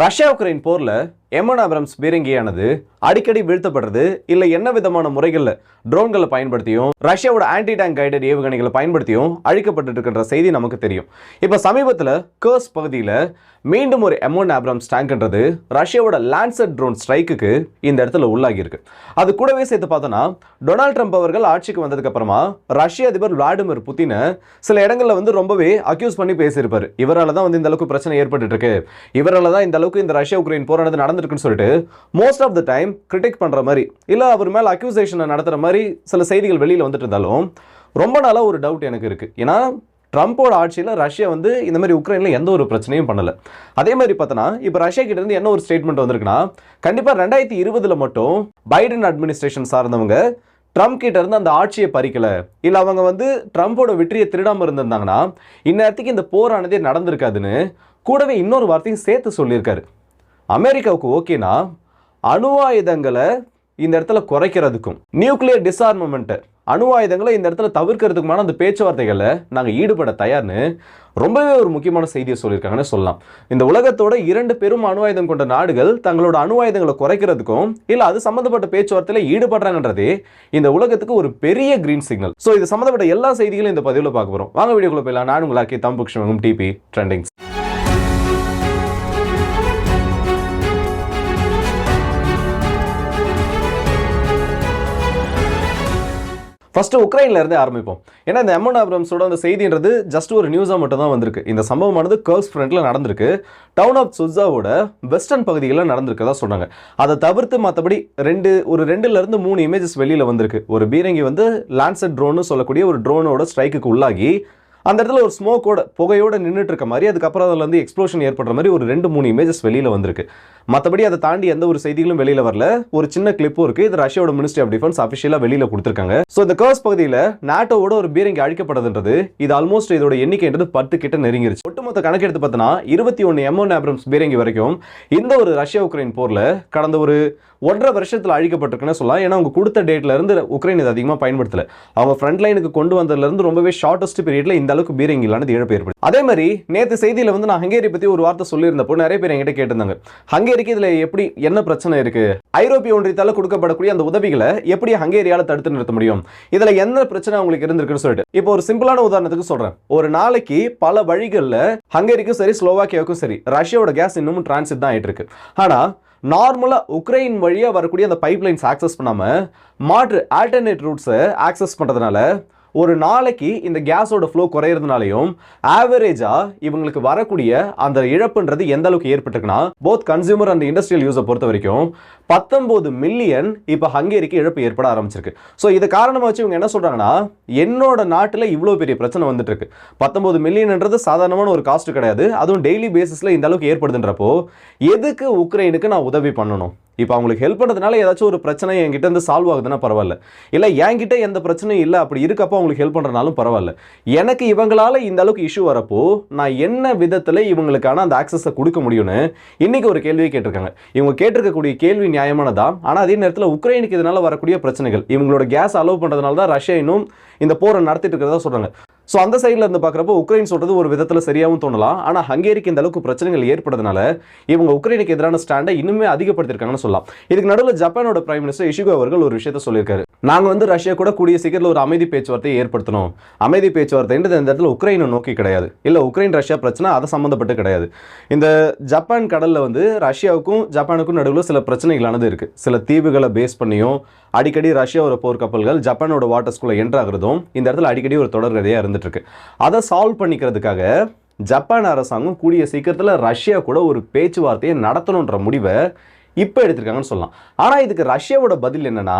Russia Ukraine போர்ல எமன் அப்ரம்ஸ் பீரங்கியானது அடிக்கடி வீழ்த்தப்படுறது இல்லை என்ன விதமான முறைகளில் ட்ரோன்களை பயன்படுத்தியும் ரஷ்யாவோட ஆன்டி டேங்க் கைடட் ஏவுகணைகளை பயன்படுத்தியும் அழிக்கப்பட்டு இருக்கின்ற செய்தி நமக்கு தெரியும். இப்போ சமீபத்தில் கர்ஸ் பகுதியில மீண்டும் ஒரு எமோன் ஆப்ரம்ஸ் டேங்க்ன்றது ரஷ்யாவோட லான்சர் ட்ரோன் ஸ்ட்ரைக்குக்கு இந்த இடத்துல உள்ளாகி இருக்கு அது கூடவே சேர்த்து பார்த்தோன்னா டொனால்ட் ட்ரம்ப் அவர்கள் ஆட்சிக்கு வந்ததுக்கப்புறமா ரஷ்ய அதிபர் விளாடிமிர் புத்தினை சில இடங்கள்ல வந்து ரொம்பவே அக்யூஸ் பண்ணி பேசியிருப்பார். இவரால் தான் வந்து இந்த அளவுக்கு பிரச்சனை ஏற்பட்டு இருக்கு. இவரால் தான் இந்த அளவுக்கு இந்த ரஷ்யா உக்ரைன் போரானது நடந்திருக்குன்னு சொல்லிட்டு most of the time critic பண்ற மாதிரி இல்லை அவர் மேலே அக்யூசேஷனை நடத்துற மாதிரி சில செய்திகள் வெளியில் வந்துட்டு இருந்தாலும் ரொம்ப நாளாக ஒரு டவுட் எனக்கு இருக்கு. ஏன்னா ட்ரம்ப்போட ஆட்சியில் ரஷ்யா வந்து இந்த மாதிரி உக்ரைனில் எந்த ஒரு பிரச்சனையும் பண்ணல. அதே மாதிரி பார்த்தோன்னா இப்போ ரஷ்யா கிட்டேருந்து என்ன ஒரு ஸ்டேட்மெண்ட் வந்திருக்குன்னா கண்டிப்பாக ரெண்டாயிரத்தி இருபதுல மட்டும் பைடன் அட்மினிஸ்ட்ரேஷன் சார்ந்தவங்க ட்ரம்ப் கிட்ட இருந்து அந்த ஆட்சியை பறிக்கலை. இல்லை அவங்க வந்து ட்ரம்ப்போட வெற்றியை திருடாமல் இருந்திருந்தாங்கன்னா இந்நேரத்துக்கு இந்த போரானதே நடந்திருக்காதுன்னு கூடவே இன்னொரு வார்த்தையும் சேர்த்து சொல்லியிருக்காரு. அமெரிக்காவுக்கு ஓகேனா அணு ஆயுதங்களை இந்த இடத்துல குறைக்கிறதுக்கும் நியூக்ளியர் டிஸ்ஆர்மமெண்ட் அணு ஆயுதங்களை இந்த இடத்துல தவிர்க்கிறதுக்குமான அந்த பேச்சுவார்த்தைகளை நாங்கள் ஈடுபட தயார்னு ரொம்பவே ஒரு முக்கியமான செய்தியை சொல்லியிருக்காங்கன்னு சொல்லலாம். இந்த உலகத்தோட இரண்டு பெரும் அணு ஆயுதம் கொண்ட நாடுகள் தங்களோட அணு ஆயுதங்களை குறைக்கிறதுக்கும் இல்லை அது சம்மந்தப்பட்ட பேச்சுவார்த்தையில் ஈடுபடுறாங்கன்றதே இந்த உலகத்துக்கு ஒரு பெரிய கிரீன் சிக்னல் ஸோ இது சம்மந்தப்பட்ட எல்லா செய்திகளும் இந்த பதிவில் பார்க்க போகிறோம் வாங்க வீடியோக்குள்ள போயிடலாம். நான் உங்களாக்கி தம்புக்ஷமங்கும் டிபி ட்ரெண்டிங்ஸ் ஃபஸ்ட்டு உக்ரைனில் இருந்தே ஆரம்பிப்போம். ஏன்னா இந்த எமன் ஆப்ரம்ஸோட அந்த செய்தின்றது ஜஸ்ட் ஒரு நியூஸாக மட்டும் தான் வந்திருக்கு. இந்த சம்பவமானது கேர்ஸ் ஃப்ரண்ட்டில் நடந்திருக்கு. டவுன் ஆஃப் சுஜாவோட வெஸ்டர்ன் பகுதிகளில் நடந்திருக்கதா சொன்னாங்க. அதை தவிர்த்து மற்றபடி ரெண்டு ஒரு ரெண்டுலேருந்து மூணு இமேஜஸ் வெளியில் வந்திருக்கு. ஒரு பீரங்கி வந்து லான்செட் ட்ரோன்னு சொல்லக்கூடிய ஒரு ட்ரோனோட ஸ்ட்ரைக்குக்கு உள்ளாகி அந்த இடத்துல ஒரு ஸ்மோக்கோட புகையோட நின்றுட்டு இருக்க மாதிரி அதுக்கப்புறம் அதில் வந்து எக்ஸ்ப்ளோஷன் ஏற்படுற மாதிரி ஒரு ரெண்டு மூணு இமேஜஸ் வெளியில் வந்திருக்கு. மற்றபடி அதை தாண்டி எந்த ஒரு செய்திகளும் வெளியில் வரல. ஒரு சின்ன கிளிப்பும் இருக்குது இது ரஷ்யாவோட மினிஸ்ட்ரி ஆஃப் டிஃபென்ஸ் அஃபிஷியலாக வெளியில் கொடுத்துருக்காங்க. ஸோ இந்த கர்ஸ் பகுதியில் நாட்டோவோட ஒரு பீரங்கி அழிக்கப்படுதுன்றது இது ஆல்மோஸ்ட் இதோட எண்ணிக்கைன்றது பத்து கிட்ட நெருங்கிருச்சு. ஒட்டுமொத்த கணக்கெடுத்து பார்த்தோன்னா இருபத்தி ஒன்று எம்ஒன் ஆப்ரம்ஸ் பீரங்கி வரைக்கும் இந்த ஒரு ரஷ்யா உக்ரைன் போரில் கடந்த ஒரு ஒன்றரை வருஷத்தில் அழிக்கப்பட்டிருக்குன்னு சொல்லலாம். ஏன்னா அவங்க கொடுத்த டேட்டில் இருந்து உக்ரைன் இது அதிகமாக பயன்படுத்தலை. அவங்க ஃப்ரண்ட் லைனுக்கு கொண்டு வந்ததுலேருந்து ரொம்பவே ஷார்ட்டஸ்ட் பீரியடில் இந்த அளவுக்கு பீரங்கி இல்லானது இழப்பு ஏற்படுது. அதே மாதிரி நேற்று செய்தியில் வந்து நான் ஹங்கேரி பற்றி ஒரு வார்த்தை சொல்லியிருந்தப்போ நிறைய பேர் என்கிட்ட கேட்டிருந்தாங்க. ஹங்கேரிக்கு இதில் எப்படி என்ன பிரச்சனை இருக்கு? ஐரோப்பிய ஒன்றியத்தால் கொடுக்கப்படக்கூடிய அந்த உதவிகளை எப்படி ஹங்கேரியால தடுத்து நிறுத்த முடியும்? இதில் என்ன பிரச்சனை அவங்களுக்கு இருந்திருக்குன்னு சொல்லிட்டு. இப்போ ஒரு சிம்பிளான உதாரணத்துக்கு சொல்றேன். ஒரு நாளைக்கு பல வழிகளில் ஹங்கேரிக்கும் சரி ஸ்லோவாக்கியாவுக்கும் சரி ரஷ்யாவோட கேஸ் இன்னமும் டிரான்சிட் தான் ஆயிட்டு இருக்கு ஆனா நார்மலாக உக்ரைன் வழியாக வரக்கூடிய அந்த பைப்லைன்ஸ் ஆக்சஸ் பண்ணாமல் மாற்று ஆல்டர்னேட் ரூட்ஸை ஆக்சஸ் பண்ணுறதுனால ஒரு நாளைக்கு இந்த கேஸோட ஃப்ளோ குறையிறதுனாலையும் ஆவரேஜாக இவங்களுக்கு வரக்கூடிய அந்த இழப்புன்றது எந்த அளவுக்கு ஏற்பட்டிருக்குன்னா போத் கன்சியூமர் அண்ட் இண்டஸ்ட்ரியல் யூஸை பொறுத்த வரைக்கும் பத்தொம்போது மில்லியன் இப்போ ஹங்கேரிக்கு இழப்பு ஏற்பட ஆரம்பிச்சிருக்கு. ஸோ இது காரணமாக வச்சு இவங்க என்ன சொல்கிறாங்கன்னா என்னோட நாட்டில் இவ்வளோ பெரிய பிரச்சனை வந்துட்டு இருக்கு பத்தொம்போது மில்லியன்ன்றது சாதாரணமான ஒரு காஸ்ட் கிடையாது. அதுவும் டெய்லி பேசிஸில் இந்த அளவுக்கு ஏற்படுதுன்றப்போ எதுக்கு உக்ரைனுக்கு நான் உதவி பண்ணணும்? இப்போ அவங்களுக்கு ஹெல்ப் பண்ணுறதுனால ஏதாச்சும் ஒரு பிரச்சனை என்கிட்ட இருந்து சால்வ் ஆகுதுன்னா பரவாயில்ல. இல்லை என்கிட்ட எந்த பிரச்சனையும் இல்லை அப்படி இருக்கப்போ அவங்களுக்கு ஹெல்ப் பண்ணுறனாலும் பரவாயில்ல. எனக்கு இவங்களால இந்த அளவுக்கு இஷ்யூ வரப்போ நான் என்ன விதத்தில் இவங்களுக்கான அந்த ஆக்சஸை கொடுக்க முடியும்னு இன்றைக்கி ஒரு கேள்வியை கேட்டிருக்காங்க. இவங்க கேட்டிருக்கக்கூடிய கேள்வி நியாயமானதா ஆனால் அதே நேரத்தில் உக்ரைனுக்கு இதனால் வரக்கூடிய பிரச்சனைகள் இவங்களோட கேஸ் அலோவ் பண்ணுறதுனால தான் ரஷ்யா இன்னும் இந்த போரை நடத்திட்டு இருக்கிறதா சொல்கிறாங்க ஸோ அந்த சைடில் இருந்து பார்க்குறப்போ உக்ரைன் சொல்கிறது ஒரு விதத்தில் சரியாகவும் தோணலாம். ஆனால் ஹங்கேரிக்கு இந்த அளவுக்கு பிரச்சனைகள் ஏற்படுறதுனால இவங்க உக்ரைனுக்கு எதிரான ஸ்டாண்டை இன்னுமே அதிகப்படுத்திருக்காங்கன்னு சொல்லலாம். இதுக்கு நடுவில் ஜப்பானோட பிரைம் மினிஸ்டர் இஷிகோ அவர்கள் ஒரு விஷயத்த சொல்லியிருக்காரு. நாங்கள் வந்து ரஷ்யா கூட கூடிய சீக்கிரத்தில் ஒரு அமைதி பேச்சுவார்த்தையை ஏற்படுத்தணும். அமைதி பேச்சுவார்த்தைன்றது இந்த இடத்துல உக்ரைனை நோக்கி கிடையாது. இல்லை உக்ரைன் ரஷ்யா பிரச்சனை அதை சம்மந்தப்பட்டு கிடையாது. இந்த ஜப்பான் கடலில் வந்து ரஷ்யாவுக்கும் ஜப்பானுக்கும் நடுவில் சில பிரச்சனைகளானது இருக்குது சில தீவுகளை பேஸ் பண்ணியும் அடிக்கடி ரஷ்யாவோட போர் கப்பல்கள் ஜப்பானோட வாட்டர்ஸ்குள்ளே என்ட்ராகிறதும் இந்த இடத்துல அடிக்கடி ஒரு தொடர்கதையாக இருந்துட்டு இருக்கு அதை சால்வ் பண்ணிக்கிறதுக்காக ஜப்பான் அரசாங்கம் கூடிய சீக்கிரத்தில் ரஷ்யா கூட ஒரு பேச்சுவார்த்தையை நடத்தணுன்ற முடிவை இப்போ எடுத்திருக்காங்கன்னு சொல்லலாம். ஆனால் இதுக்கு ரஷ்யாவோட பதில் என்னன்னா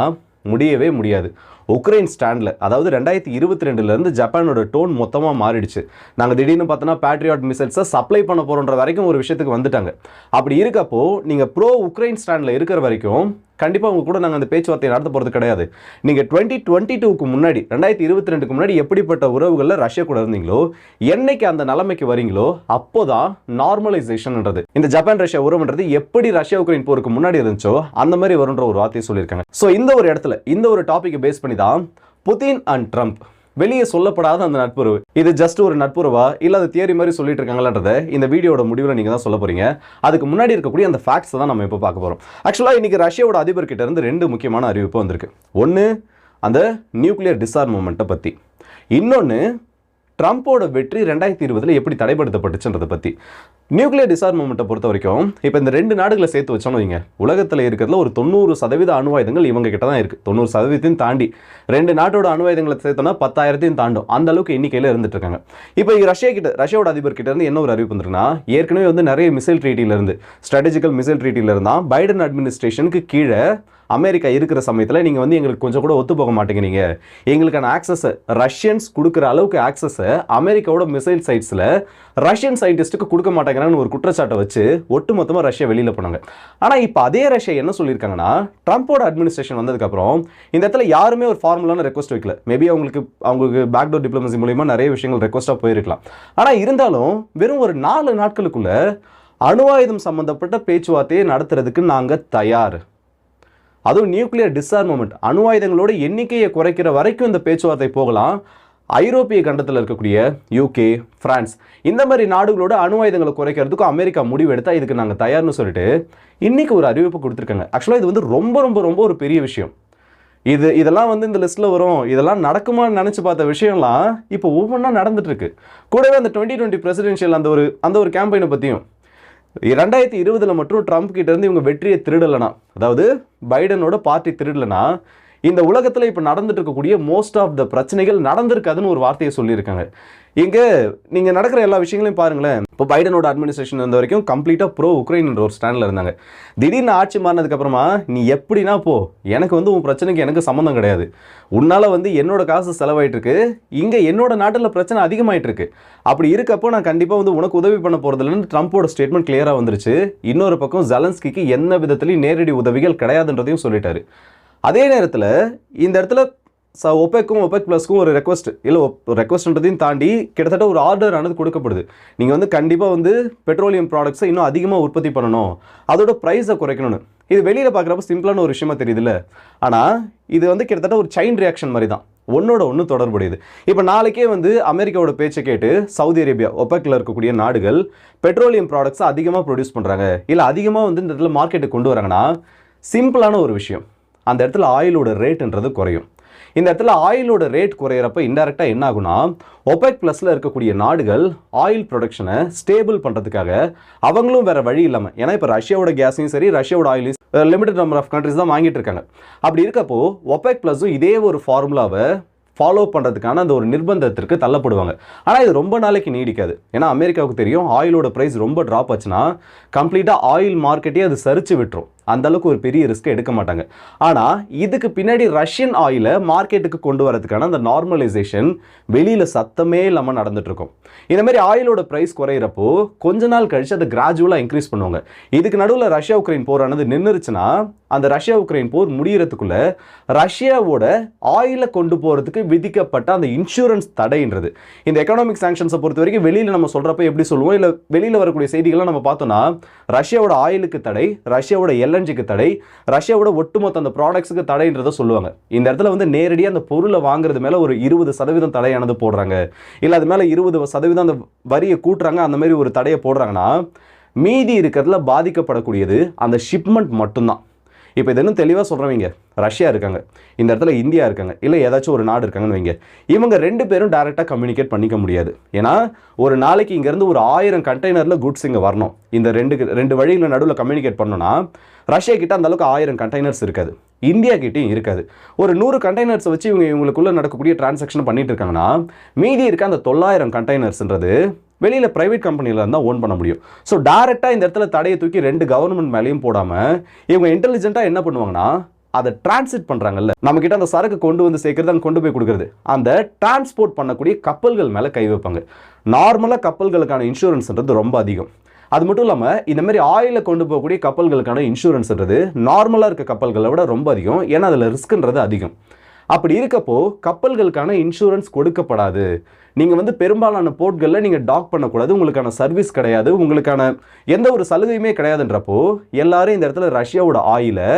முடியவே முடியாது. உக்ரைன் ஸ்டாண்டில் அதாவது ரெண்டாயிரத்தி இருபத்தி ரெண்டுலேருந்து ஜப்பானோட டோன் மொத்தமாக மாறிடுச்சு. நாங்கள் திடீர்னு பார்த்தோன்னா பேட்ரியாட் மிசைல்ஸை சப்ளை பண்ண போகிறோன்ற வரைக்கும் ஒரு விஷயத்துக்கு வந்துட்டாங்க. அப்படி இருக்கப்போ நீங்கள் ப்ரோ உக்ரைன் ஸ்டாண்டில் இருக்கிற வரைக்கும் கண்டிப்பாக உங்கள் கூட நாங்கள் அந்த பேச்சுவார்த்தையை நடத்த போகிறது கிடையாது. நீங்கள் டுவெண்ட்டி டுவெண்ட்டி டூக்கு முன்னாடி ரெண்டாயிரத்தி இருபத்தி ரெண்டுக்கு முன்னாடி எப்படிப்பட்ட உறவுகளில் ரஷ்யா கூட இருந்தீங்களோ என்னைக்கு அந்த நிலைமைக்கு வரீங்களோ அப்போதான் நார்மலைசேஷன்ன்றது இந்த ஜப்பான் ரஷ்யா உறவுன்றது எப்படி ரஷ்யா உக்ரைன் போருக்கு முன்னாடி இருந்துச்சோ அந்த மாதிரி வரும்ன்ற ஒரு வார்த்தையை சொல்லியிருக்காங்க. ஸோ இந்த ஒரு இடத்துல இந்த ஒரு டாப்பிக்கை பேஸ் பண்ணி தான் புதின் அண்ட் ட்ரம்ப் வெளியே சொல்லப்படாத அந்த நட்புறவு. இது ஜஸ்ட் ஒரு நட்புறவா? இல்ல அது தியரி மாதிரி சொல்லிட்டு இருக்காங்களான்றத இந்த வீடியோட முடிவில் நீங்க தான் சொல்ல போறீங்க. அதுக்கு முன்னாடி இருக்கக்கூடிய அந்த ஃபேக்ட்ஸ் தான் நம்ம இப்போ பார்க்க போறோம். ஆக்சுவலா இன்னைக்கு ரஷ்யாவோட அதிபர் கிட்ட இருந்து ரெண்டு முக்கியமான அறிவிப்பு வந்திருக்கு. ஒன்று அந்த நியூக்ளியர் டிஸ்ஆர்மமெண்ட்டை பற்றி இன்னொன்று ட்ரம்ப்போட வெற்றி ரெண்டாயிரத்தி இருபதில் எப்படி தடைப்படுத்தப்பட்டுச்சுன்றதை பற்றி நியூக்ளியர் டிசார்மமெண்ட்டை பொறுத்த வரைக்கும் இப்போ இந்த ரெண்டு நாடுகளை சேர்த்து வச்சோம்னு வைங்க. உலகத்தில் இருக்கிறதுல ஒரு தொண்ணூறு சதவீத அணுவாயுதங்கள் இவங்க கிட்ட தான் இருக்குது தொண்ணூறு சதவீதத்தையும் தாண்டி. ரெண்டு நாட்டோட அணுவாயுதங்களை சேர்த்தோம்னா பத்தாயிரத்தையும் தாண்டும். அந்த அளவுக்கு எண்ணிக்கையில் இருந்துட்டு இருக்காங்க இப்போ ரஷ்யா கிட்ட ரஷ்யாவோட அதிபர் கிட்ட இருந்து என்ன ஒரு அறிவிப்பு வந்துருக்குன்னா ஏற்கனவே வந்து நிறைய மிசைல் ட்ரீட்டில இருந்து ஸ்ட்ராட்டஜிக்கல் மிசைல் ட்ரீட்டிலிருந்தான் பைடன் அட்மினிஸ்ட்ரேஷனுக்கு கீழே அமெரிக்கா இருக்கிற சமயத்தில் நீங்கள் வந்து எங்களுக்கு கொஞ்சம் கூட ஒத்து போக மாட்டேங்கிறீங்க எங்களுக்கான ஆக்சஸை ரஷ்யன்ஸ் கொடுக்குற அளவுக்கு ஆக்சஸை அமெரிக்காவோட மிசைல் சைட்ஸில் ரஷ்யன் சயின்டிஸ்ட்டுக்கு கொடுக்க மாட்டேங்கிறான்னு ஒரு குற்றச்சாட்டை வச்சு ஒட்டுமொத்தமாக ரஷ்யா வெளியில் போனாங்க. ஆனால் இப்போ அதே ரஷ்யா என்ன சொல்லியிருக்காங்கன்னா ட்ரம்ப்போட அட்மினிஸ்ட்ரேஷன் வந்ததுக்கப்புறம் இந்த இடத்துல யாருமே ஒரு ஃபார்முலான ரெக்வஸ்ட் வைக்கல. மேபி அவங்களுக்கு அவங்களுக்கு பேக்டோர் டிப்ளமசி மூலிமா நிறைய விஷயங்கள் ரெக்வஸ்ட்டாக போயிருக்கலாம். ஆனால் இருந்தாலும் வெறும் ஒரு நாலு நாட்களுக்குள்ள அணு ஆயுதம் சம்மந்தப்பட்ட பேச்சுவார்த்தையை நடத்துறதுக்கு நாங்கள் தயார். அதுவும் நியூக்ளியர் டிஸ்ஆர்மமெண்ட் அணு ஆயுதங்களோட எண்ணிக்கையை குறைக்கிற வரைக்கும் இந்த பேச்சுவார்த்தை போகலாம். ஐரோப்பிய கண்டத்தில் இருக்கக்கூடிய யூகே ஃப்ரான்ஸ் இந்த மாதிரி நாடுகளோட அணு ஆயுதங்களை குறைக்கிறதுக்கும் அமெரிக்கா முடிவு எடுத்தால் இதுக்கு நாங்கள் தயார்னு சொல்லிட்டு இன்றைக்கி ஒரு அறிவிப்பு கொடுத்துருக்காங்க. ஆக்சுவலாக இது வந்து ரொம்ப ரொம்ப ரொம்ப ஒரு பெரிய விஷயம். இது இதெல்லாம் வந்து இந்த லிஸ்ட்டில் வரும். இதெல்லாம் நடக்குமான்னு நினச்சி பார்த்த விஷயம்லாம் இப்போ ஒவ்வொன்றா நடந்துட்டுருக்கு கூடவே அந்த டுவெண்ட்டி டுவெண்ட்டி பிரசிடென்ஷியல் அந்த ஒரு அந்த ஒரு கேம்பெயினை பற்றியும் ரெண்டாயிரத்தி இருபதுல மட்டும் ட்ரம்ப் கிட்டேருந்து இவங்க வெற்றியை திருடலைனா அதாவது பைடனோட பார்ட்டி திருடலைனா இந்த உலகத்தில் இப்போ நடந்துட்டு இருக்கக்கூடிய மோஸ்ட் ஆஃப் த பிரச்சனைகள் நடந்திருக்காதுன்னு ஒரு வார்த்தையை சொல்லியிருக்காங்க. இங்கே நீங்கள் நடக்கிற எல்லா விஷயங்களையும் பாருங்களேன். இப்போ பைடனோட அட்மினிஸ்ட்ரேஷன் இருந்த வரைக்கும் கம்ப்ளீட்டாக ப்ரோ உக்ரைன்ன்ற ஒரு ஸ்டாண்டில் இருந்தாங்க. திடீர்னு ஆட்சி மாறினதுக்கப்புறமா நீ எப்படின்னா போ எனக்கு வந்து உன் பிரச்சனைக்கு எனக்கு சம்மந்தம் கிடையாது. உன்னால் வந்து என்னோட காசு செலவாயிட்டுருக்கு. இங்கே என்னோட நாட்டில் பிரச்சனை அதிகமாயிட்டிருக்கு. அப்படி இருக்கப்போ நான் கண்டிப்பாக வந்து உனக்கு உதவி பண்ண போகிறதில்லன்னு ட்ரம்ப்போட ஸ்டேட்மெண்ட் கிளியராக வந்துருச்சு. இன்னொரு பக்கம் ஜலன்ஸ்கிக்கு எந்த விதத்துலையும் நேரடி உதவிகள் கிடையாதுன்றதையும் சொல்லிட்டாரு. அதே நேரத்தில் இந்த இடத்துல ச ஒப்பேக்கும் ஒபெக் ப்ளஸ்க்கும் ஒரு ரெக்வஸ்ட் இல்லை ரெக்வஸ்ட்ன்றதையும் தாண்டி கிட்டத்தட்ட ஒரு ஆர்டர் ஆனது கொடுக்கப்படுது. நீங்கள் வந்து கண்டிப்பாக வந்து பெட்ரோலியம் ப்ராடக்ட்ஸை இன்னும் அதிகமாக உற்பத்தி பண்ணணும். அதோட ப்ரைஸை குறைக்கணும்னு. இது வெளியில் பார்க்குறப்ப சிம்பிளான ஒரு விஷயமா தெரியுதுல்ல. ஆனால் இது வந்து கிட்டத்தட்ட ஒரு செயின் ரியாக்ஷன் மாதிரி தான் ஒன்னோட ஒன்று தொடர்புடையது. இப்போ நாளைக்கே வந்து அமெரிக்காவோட பேச்சை கேட்டு சவுதி அரேபியா ஒப்பக்கில் இருக்கக்கூடிய நாடுகள் பெட்ரோலியம் ப்ராடக்ட்ஸை அதிகமாக ப்ரொடியூஸ் பண்ணுறாங்க இல்லை அதிகமாக வந்து இந்த இடத்துல மார்க்கெட்டுக்கு கொண்டு வராங்கன்னா சிம்பிளான ஒரு விஷயம். அந்த இடத்துல ஆயிலோட ரேட்டுன்றது குறையும். இந்த இடத்துல ஆயிலோட ரேட் குறையிறப்ப இன்டெரக்டாக என்ன ஆகுனா ஒபெக் ப்ளஸில் இருக்கக்கூடிய நாடுகள் ஆயில் ப்ரொடக்ஷனை ஸ்டேபிள் பண்ணுறதுக்காக அவங்களும் வேற வழி இல்லாமல் ஏன்னா இப்போ ரஷ்யாவோட கேஸையும் சரி ரஷ்யாவோட ஆயிலையும் லிமிடெட் நம்பர் ஆஃப் கண்ட்ரிஸ் தான் வாங்கிட்டு இருக்காங்க. அப்படி இருக்கப்போ ஒபெக் ப்ளஸும் இதே ஒரு ஃபார்முலாவை ஃபாலோ பண்ணுறதுக்கான அந்த ஒரு நிர்பந்தத்திற்கு தள்ளப்படுவாங்க. ஆனால் இது ரொம்ப நாளைக்கு நீடிக்காது. ஏன்னா அமெரிக்காவுக்கு தெரியும் ஆயிலோட ப்ரைஸ் ரொம்ப ட்ராப் ஆச்சுன்னா கம்ப்ளீட்டாக ஆயில் மார்க்கெட்டே அது சரிச்சு விட்டுரும். அந்த அளவுக்கு ஒரு பெரிய ரிஸ்க் எடுக்க மாட்டாங்க. ஆனால் இதுக்கு பின்னாடி ரஷ்யன் ஆயிலை மார்க்கெட்டுக்கு கொண்டு வரதுக்கான அந்த நார்மலைசேஷன் வெளியில் சத்தமே இல்லாமல் நடந்துட்டு இருக்கும் இந்த மாதிரி ஆயிலோட ப்ரைஸ் குறையிறப்போ கொஞ்ச நாள் கழிச்சு அதை கிராஜுவலாக இன்க்ரீஸ் பண்ணுவாங்க. இதுக்கு நடுவில் ரஷ்யா உக்ரைன் போரானது நின்றுச்சுன்னா அந்த ரஷ்யா உக்ரைன் போர் முடியறதுக்குள்ள ரஷ்யாவோட ஆயிலை கொண்டு போகிறதுக்கு விதிக்கப்பட்ட அந்த இன்சூரன்ஸ் தடைன்றது. இந்த எக்கனாமிக் சாங்ஷன்ஸை பொறுத்த வரைக்கும் வெளியில் நம்ம சொல்கிறப்ப எப்படி சொல்லுவோம்? இல்லை வெளியில் வரக்கூடிய செய்திகள்லாம் நம்ம பார்த்தோம்னா ரஷ்யாவோட ஆயிலுக்கு தடை ரஷ்யாவோட எல்என்ஜிக்கு தடை ரஷ்யாவோட ஒட்டுமொத்த அந்த ப்ராடக்ட்ஸுக்கு தடைன்றதை சொல்லுவாங்க. இந்த இடத்துல வந்து நேரடியாக அந்த பொருளை வாங்குறது மேலே ஒரு இருபது சதவீதம் தடையானது போடுறாங்க. இல்லை அது மேலே இருபது சதவீதம் அந்த வரியை கூட்டுறாங்க அந்த மாதிரி ஒரு தடையை போடுறாங்கன்னா மீதி இருக்கிறதுல பாதிக்கப்படக்கூடியது அந்த ஷிப்மெண்ட் மட்டும்தான். இப்போ இது இன்னும் தெளிவாக சொல்கிறவங்க ரஷ்யா இருக்காங்க. இந்த இடத்துல இந்தியா இருக்காங்க. இல்லை ஏதாச்சும் ஒரு நாடு இருக்காங்கன்னு வைங்க. இவங்க ரெண்டு பேரும் டேரெக்டாக கம்யூனிகேட் பண்ணிக்க முடியாது. ஏன்னா ஒரு நாளைக்கு இங்கேருந்து ஒரு ஆயிரம் கண்டெய்னரில் குட்ஸ் இங்கே வரணும். இந்த ரெண்டு ரெண்டு வழியில் நடுவில் கம்யூனிகேட் பண்ணோன்னா ரஷ்யா கிட்ட அந்த அளவுக்கு ஆயிரம் கண்டெய்னர்ஸ் இருக்காது. இந்தியா கிட்டேயும் இருக்காது. ஒரு நூறு கண்டெய்னர்ஸ் வச்சு இவங்க இவங்களுக்குள்ளே நடக்கக்கூடிய டிரான்சாக்ஷன் பண்ணிட்டு இருக்காங்கன்னா மீதி இருக்க அந்த தொள்ளாயிரம் கண்டெய்னர்ஸ்ன்றது வெளியில் ப்ரைவேட் கம்பெனியில் இருந்தால் ஓன் பண்ண முடியும். ஸோ டேரெக்டாக இந்த இடத்துல தடையை தூக்கி ரெண்டு கவர்மெண்ட் மேலேயும் போடாமல் இவங்க இன்டெலிஜென்ட்டாக என்ன பண்ணுவாங்கன்னா அதை டிரான்சிட் பண்ணுறாங்கல்ல நம்மக்கிட்ட அந்த சரக்கு கொண்டு வந்து சேர்க்கறது அங்கே கொண்டு போய் கொடுக்குறது. அந்த டிரான்ஸ்போர்ட் பண்ணக்கூடிய கப்பல்கள் மேலே கை வைப்பாங்க. நார்மலாக கப்பல்களுக்கான இன்சூரன்ஸ்ன்றது ரொம்ப அதிகம். அது மட்டும் இல்லாமல் இந்த மாதிரி ஆயிலை கொண்டு போகக்கூடிய கப்பல்களுக்கான இன்சூரன்ஸ்ன்றது நார்மலாக இருக்க கப்பல்களை விட ரொம்ப அதிகம். ஏன்னா அதில் ரிஸ்க்ன்றது அதிகம். அப்படி இருக்கப்போ கப்பல்களுக்கான இன்சூரன்ஸ் கொடுக்கப்படாது. நீங்கள் வந்து பெரும்பாலான போர்ட்களில் நீங்கள் டாக் பண்ணக்கூடாது உங்களுக்கான சர்வீஸ் கிடையாது உங்களுக்கான எந்த ஒரு சலுகையுமே கிடையாதுன்றப்போ எல்லாரும் இந்த இடத்துல ரஷ்யாவோட ஆயிலை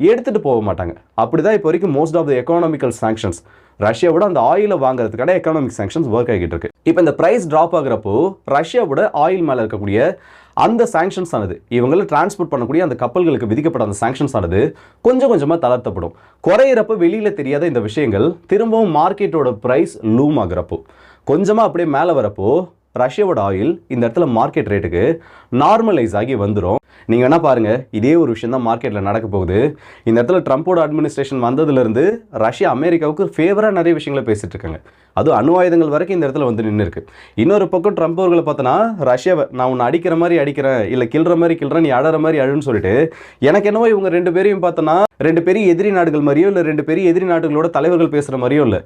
எடுத்துகிட்டு போக மாட்டாங்க. அப்படி தான் இப்போ வரைக்கும் most of the economical sanctions ரஷ்யாவோட அந்த ஆயிலை வாங்குறதுக்கான எக்கனாமிக் சாங்ஷன்ஸ் ஒர்க் ஆகிட்டு இருக்கு. இப்போ இந்த ப்ரைஸ் ட்ராப் ஆகுறப்போ ரஷ்யாவோட ஆயில் மேலே இருக்கக்கூடிய அந்த சாங்ஷன்ஸ் ஆனது இவங்களை டிரான்ஸ்போர்ட் பண்ணக்கூடிய அந்த கப்பல்களுக்கு விதிக்கப்பட்ட அந்த சாங்ஷன்ஸ் ஆனது கொஞ்சம் கொஞ்சமாக தளர்த்தப்படும். குறையிறப்ப வெளியில் தெரியாத இந்த விஷயங்கள் திரும்பவும் மார்க்கெட்டோட ப்ரைஸ் லூம் ஆகுறப்போ கொஞ்சமாக அப்படியே மேலே வரப்போ ரஷ்யாவோட ஆயில் இந்த இடத்துல மார்க்கெட் ரேட்டுக்கு நார்மலைஸ் ஆகி வந்துடும் நீங்கள் வேணால் பாருங்கள் இதே ஒரு விஷயம் தான் மார்க்கெட்டில் நடக்க போகுது. இந்த இடத்துல ட்ரம்ப்போட அட்மினிஸ்ட்ரேஷன் வந்ததுலேருந்து ரஷ்யா அமெரிக்காவுக்கு ஃபேவராக நிறைய விஷயங்களை பேசிகிட்டு இருக்காங்க. அதுவும் அணு ஆயுதங்கள் வரைக்கும் இந்த இடத்துல வந்து நின்று இருக்கு இன்னொரு பக்கம் ட்ரம்ப் அவர்களை பார்த்தோன்னா ரஷ்யாவை நான் உன்னை அடிக்கிற மாதிரி அடிக்கிறேன் இல்லை கிள்ற மாதிரி கிள்றேன் நீ அழற மாதிரி அழுன்னு சொல்லிட்டு எனக்கு என்னவோ இவங்க ரெண்டு பேரையும் பார்த்தோன்னா ரெண்டு பெரிய எதிரி நாடுகள் மாதிரியோ இல்லை ரெண்டு பெரிய எதிரி நாடுகளோட தலைவர்கள் பேசுகிற மாதிரியோ இல்லை.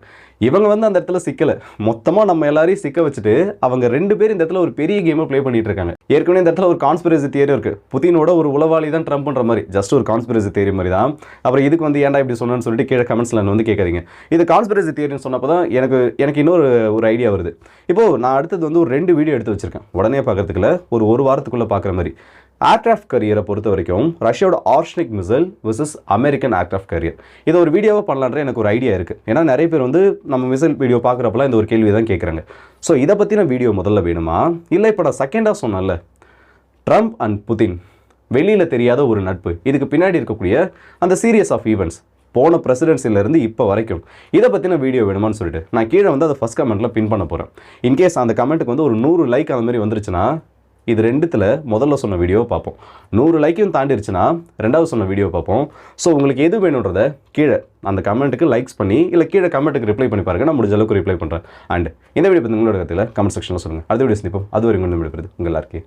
இவங்க வந்து அந்த இடத்துல சிக்கலை. மொத்தமாக நம்ம எல்லாரையும் சிக்க வச்சுட்டு அவங்க ரெண்டு பேரும் இந்த இடத்துல ஒரு பெரிய கேமை ப்ளே பண்ணிட்டு இருக்காங்க. ஏற்கனவே இந்த இடத்துல ஒரு கான்ஸ்பிரசி தியரி இருக்குது புதினோட ஒரு உளவாளி தான் ட்ரம்ப்ன்ற மாதிரி. ஜஸ்ட் ஒரு கான்ஸ்பிரசி தியரி மாதிரி தான். அப்புறம் இதுக்கு வந்து ஏன்டா இப்படி சொன்னேன்னு சொல்லிட்டு கீழே கமெண்ட்ஸ்ல வந்து கேட்காதீங்க. இது கான்ஸ்பிரசி தியரின்னு சொன்னப்போ தான் எனக்கு எனக்கு இன்னொரு ஒரு ஐடியா வருது. இப்போது நான் அடுத்தது வந்து ஒரு ரெண்டு வீடியோ எடுத்து வச்சுருக்கேன். உடனே பார்க்கறதுக்குள்ள ஒரு ஒரு வாரத்துக்குள்ளே பார்க்குற மாதிரி. ஏர்க்ராஃப்ட் கரியரை பொறுத்த வரைக்கும் ரஷ்யாவோட hypersonic missile versus American aircraft carrier இதை ஒரு வீடியோவாக பண்ணலான்ற எனக்கு ஒரு ஐடியா இருக்குது ஏன்னா நிறைய பேர் வந்து நம்ம மிசைல் வீடியோ பார்க்குறப்பெல்லாம் இந்த ஒரு கேள்வி தான் கேட்குறாங்க. ஸோ இதை பற்றின வீடியோ முதல்ல வேணுமா? இல்லை இப்போ நான் செகண்டாக சொன்னேன்ல. ட்ரம்ப் அண்ட் புதின் வெளியில் தெரியாத ஒரு நட்பு. இதுக்கு பின்னாடி இருக்கக்கூடிய அந்த சீரியஸ் ஆஃப் ஈவெண்ட்ஸ் போன பிரசிடென்சிலேருந்து இப்போ வரைக்கும். இதை பற்றின வீடியோ வேணுமான்னு சொல்லிட்டு நான் கீழே வந்து அதை ஃபஸ்ட் கமெண்ட்டில் பின் பண்ண போகிறேன் இன்கேஸ் அந்த கமெண்ட்டுக்கு வந்து ஒரு நூறு லைக் அந்த மாதிரி வந்துருச்சுன்னா இது ரெண்டுத்தில் முதல்ல சொன்ன வீடியோவை பார்ப்போம். நூறு லைக்கையும் தாண்டிருச்சுன்னா ரெண்டாவது சொன்ன வீடியோ பார்ப்போம். ஸோ உங்களுக்கு எது வேணுன்றத கீழே அந்த கமெண்ட்டுக்கு லைக்ஸ் பண்ணி இல்லை கீழே கமெண்ட்டுக்கு ரிப்ளை பண்ணி பாருங்க நான் முடிஞ்ச அளவுக்கு ரிப்ளை பண்ணுறேன் அண்ட் இந்த வீடியோ பற்றி உங்களோட கருத்தில் கமெண்ட் செக்ஷனில் சொல்லுங்கள் அடுத்த வீடியோ சந்திப்போம். அது வரைக்கும் விடுபடுது உங்கள் எல்லாருக்கே